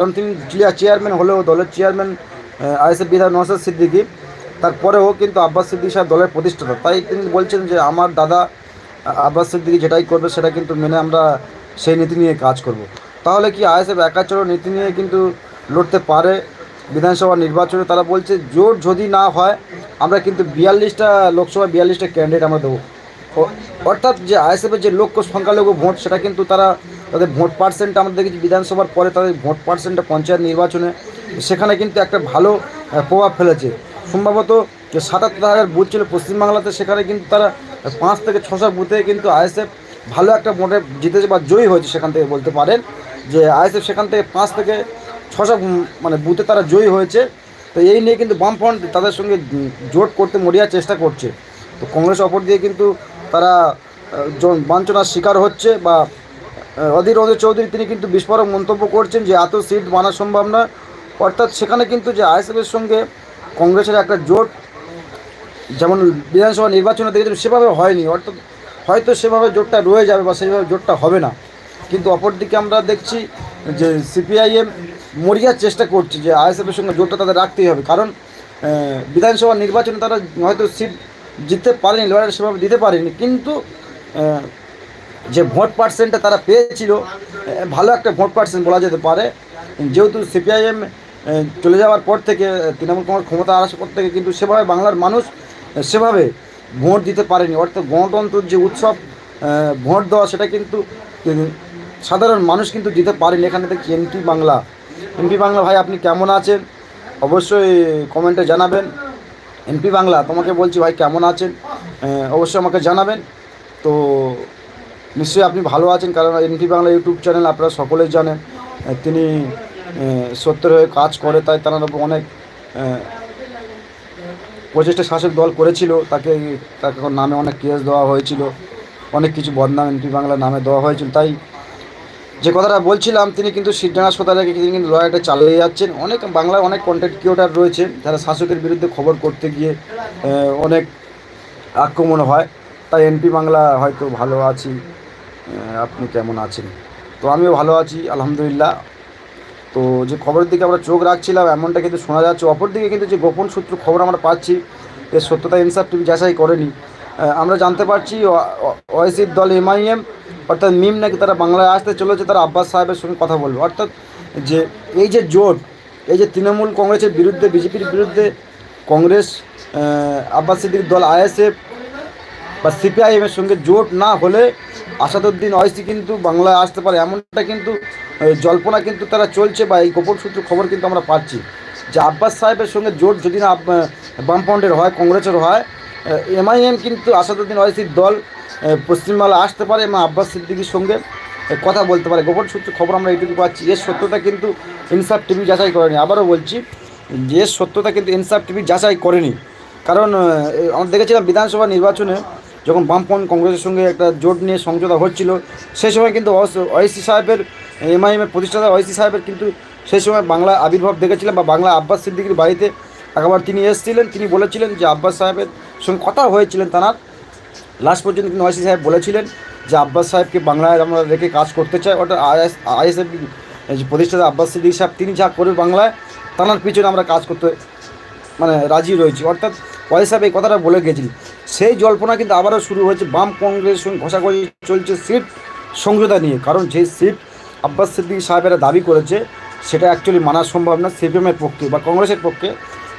কারণ তিনি চেয়ারম্যান হলেও দলের চেয়ারম্যান আইএসএফ বিধায়ক নওসাদ সিদ্দিকী, তারপরেও কিন্তু আব্বাস সিদ্দিকী সাহেব দলের প্রতিষ্ঠাতা। তাই তিনি বলছেন যে আমার দাদা আব্বাস সিদ্দিকী যেটাই করবে সেটা কিন্তু মেনে আমরা সেই নীতি নিয়ে কাজ করব। তাহলে কি আইএসএফ একাচরণ নীতি নিয়ে কিন্তু লড়তে পারে বিধানসভা নির্বাচনে? তারা বলছে, জোট যদি না হয়, আমরা কিন্তু বিয়াল্লিশটা লোকসভা, বিয়াল্লিশটা ক্যান্ডিডেট আমরা দেবো। অর্থাৎ যে আইএসএফের যে লক্ষ্য সংখ্যালঘু ভোট, সেটা কিন্তু তারা তাদের ভোট পার্সেন্ট আমরা দেখেছি বিধানসভার পরে তাদের ভোট পার্সেন্টটা পঞ্চায়েত নির্বাচনে, সেখানে কিন্তু একটা ভালো প্রভাব ফেলেছে। সম্ভবত যে সাতাত্তর হাজার বুথ ছিল পশ্চিমবাংলাতে, সেখানে কিন্তু তারা পাঁচ থেকে ছশো বুথে কিন্তু আইএসএফ ভালো একটা মোটে জিতেছে বা জয়ী হয়েছে সেখান থেকে বলতে পারেন। যে আইএসএফ সেখান থেকে পাঁচ থেকে ছশো মানে বুথে তারা জয়ী হয়েছে। তো এই নিয়ে কিন্তু বামফ্রন্ট তাদের সঙ্গে জোট করতে মরিয়ার চেষ্টা করছে। তো কংগ্রেস অপর দিয়ে কিন্তু তারা জন- শিকার হচ্ছে বা অধীর রঞ্জন চৌধুরী, তিনি কিন্তু বিস্ফোরক মন্তব্য করছেন যে এত সিট বানা সম্ভব না অর্থাৎ সেখানে কিন্তু যে আইএসএফের সঙ্গে কংগ্রেসের একটা জোট যেমন বিধানসভা নির্বাচনে দেখেছেন, সেভাবে হয়নি। অর্থাৎ হয়তো সেভাবে জোটটা রয়ে যাবে বা সেইভাবে জোটটা হবে না। কিন্তু অপরদিকে আমরা দেখছি যে সিপিআইএম মরিয়ার চেষ্টা করছে যে আইএসএফের সঙ্গে জোটটা তাদের রাখতেই হবে। কারণ বিধানসভা নির্বাচনে তারা হয়তো সিট জিততে পারেনি লড়াই সেভাবে দিতে পারেনি। কিন্তু যে ভোট পার্সেন্টটা তারা পেয়েছিল ভালো একটা ভোট পার্সেন্ট বলা যেতে পারে। যেহেতু সিপিআইএম চলে যাওয়ার পর থেকে তৃণমূল কংগ্রেস ক্ষমতা আসার পর থেকে কিন্তু সেভাবে বাংলার মানুষ সেভাবে ভোট দিতে পারেনি। অর্থাৎ গণতন্ত্রের যে উৎসব ভোট দেওয়া, সেটা কিন্তু সাধারণ মানুষ কিন্তু দিতে পারেনি। এখানে দেখছি এমপি বাংলা। এমপি বাংলা ভাই, আপনি কেমন আছেন? অবশ্যই কমেন্টে জানাবেন। এমপি বাংলা, তোমাকে বলছি ভাই, কেমন আছেন? অবশ্যই আমাকে জানাবেন। তো নিশ্চয়ই আপনি ভালো আছেন, কারণ এনপি বাংলা ইউটিউব চ্যানেল আপনারা সকলেই জানেন তিনি সত্যের হয়ে কাজ করে, তাই তার অনেক প্রচেষ্টা শাসক দল করেছিল, তাকে তাকে নামে অনেক কেস দেওয়া হয়েছিল, অনেক কিছু বদনাম এনপি বাংলা নামে দেওয়া হয়েছিল, তাই যে কথাটা বলছিলাম, তিনি কিন্তু সিদ্ধান হাসপাতালে তিনি কিন্তু লড়াইটা চালিয়ে যাচ্ছেন। অনেক বাংলায় অনেক কন্টেন্ট ক্রিয়েটার রয়েছে, যারা শাসকের বিরুদ্ধে খবর করতে গিয়ে অনেক আক্রমণ হয়, তাই এনপি বাংলা হয়তো ভালো আছি। আপনি কেমন আছেন? তো আমিও ভালো আছি, আলহামদুলিল্লাহ। তো যে খবরের দিকে আমরা চোখ রাখছিলাম, এমনটা কিন্তু শোনা যাচ্ছে। অপরদিকে কিন্তু যে গোপন সূত্র খবর আমরা পাচ্ছি, এর সত্যতা ইনসাফ টিভি যাচাই করেনি। আমরা জানতে পারছি ওয়াইসির দল এমআইএম, অর্থাৎ মিম নাকি তারা বাংলায় আসতে চলেছে, তারা আব্বাস সাহেবের সঙ্গে কথা বলবে। অর্থাৎ যে এই যে জোট, এই যে তৃণমূল কংগ্রেসের বিরুদ্ধে, বিজেপির বিরুদ্ধে কংগ্রেস আব্বাস সিদ্দিক দল, আইএসএফ বা সিপিআইএমের সঙ্গে জোট না হলে আসাদুদ্দিন ওয়াইসি কিন্তু বাংলায় আসতে পারে। এমনটা কিন্তু জল্পনা কিন্তু তারা চলছে বা এই গোপন সূত্র খবর কিন্তু আমরা পাচ্ছি। যে আব্বাস সাহেবের সঙ্গে জোট যদি না বামফ্রন্টের হয়, কংগ্রেসের হয় এমআইএম কিন্তু আসাদুদ্দিন ওয়াইসির দল পশ্চিমবাংলা আসতে পারে এবং আব্বাস সিদ্দিকির সঙ্গে কথা বলতে পারে। গোপন সূত্রে খবর আমরা এইটুকু পাচ্ছি। এর সত্যতা কিন্তু ইনসাফ টিভি যাচাই করেনি। আবারও বলছি, যে সত্যতা কিন্তু ইনসাফ টিভি যাচাই করেনি। কারণ আমরা দেখেছিলাম বিধানসভা নির্বাচনে যখন বামপন কংগ্রেসের সঙ্গে একটা জোট নিয়ে সমঝোতা হচ্ছিল সেই সময় কিন্তু ওয়াইসি সাহেবের, এমআইএমের প্রতিষ্ঠাতা ওয়াইসি সাহেবের কিন্তু সেই সময় বাংলা আবির্ভাব দেখেছিলাম বা বাংলা আব্বাস সিদ্দিকির বাড়িতে একবার তিনি এসেছিলেন, তিনি বলেছিলেন যে আব্বাস সাহেবের সঙ্গে কথা হয়েছিলেন তাঁর। লাস্ট পর্যন্ত কিন্তু ওয়াইসি সাহেব বলেছিলেন যে আব্বাস সাহেবকে বাংলায় আমরা রেখে কাজ করতে চাই। ওটা আইএস আইএসএফ প্রতিষ্ঠাতা আব্বাস সিদ্দিক সাহেব, তিনি যা করবে বাংলায়, তাঁর পিছনে আমরা কাজ করতে মানে রাজি রয়েছি। অর্থাৎ ওয়াই সাহেব এই কথাটা বলে গেছিলেন সেই জল্পনা কিন্তু আবারও শুরু হয়েছে। বাম কংগ্রেস সঙ্গে ঘষাঘষি চলছে সিট সংযোজা নিয়ে। কারণ যে সিট আব্বাস সিদ্দিক সাহেবেরা দাবি করেছে, সেটা অ্যাকচুয়ালি মানা সম্ভব না। সিপিএমের পক্ষে বা কংগ্রেসের পক্ষে।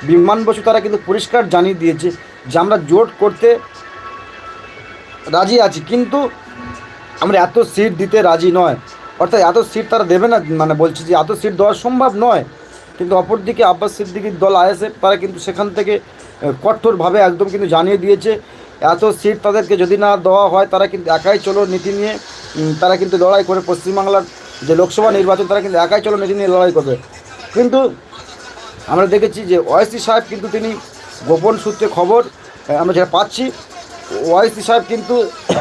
বিমান বসু তারা কিন্তু পরিষ্কার জানিয়ে দিয়েছে যে আমরা জোট করতে রাজি আছি। কিন্তু আমরা এত সিট দিতে রাজি নয়। অর্থাৎ এত সিট তারা দেবে না মানে বলছি যে এত সিট দেওয়া সম্ভব নয়। কিন্তু অপরদিকে আব্বাস সিদ্দিকির দল আইএসএফ, তারা কিন্তু সেখান থেকে কঠোরভাবে একদম কিন্তু জানিয়ে দিয়েছে। এত সিট তাদেরকে যদি না দেওয়া হয়, তারা কিন্তু একাই চলো নীতি নিয়ে তারা কিন্তু লড়াই করে পশ্চিমবাংলার যে লোকসভা নির্বাচন, তারা কিন্তু একাই চলো নীতি নিয়ে লড়াই করবে। কিন্তু আমরা দেখেছি যে ওয়াইসি সাহেব কিন্তু তিনি গোপন সূত্রে খবর আমরা যেটা পাচ্ছি, ওয়াইসি সাহেব কিন্তু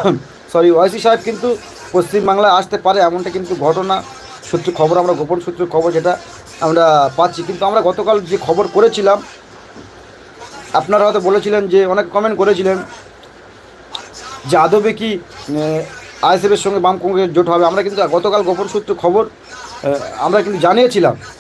সরি ওয়াইসি সাহেব কিন্তু পশ্চিমবাংলায় আসতে পারে এমনটা কিন্তু ঘটনা সূত্রে খবর, আমরা গোপন সূত্রে খবর যেটা আমরা পাচ্ছি। কিন্তু আমরা গতকাল যে খবর করেছিলাম, আপনারা হয়তো বলেছিলেন যে, অনেক কমেন্ট করেছিলেন যে, আদবে কি আইএসএফের সঙ্গে বাম কংগ্রেস জোট হবে? আমরা কিন্তু গতকাল গোপন সূত্রে খবর আমরা কিন্তু জানিয়েছিলাম।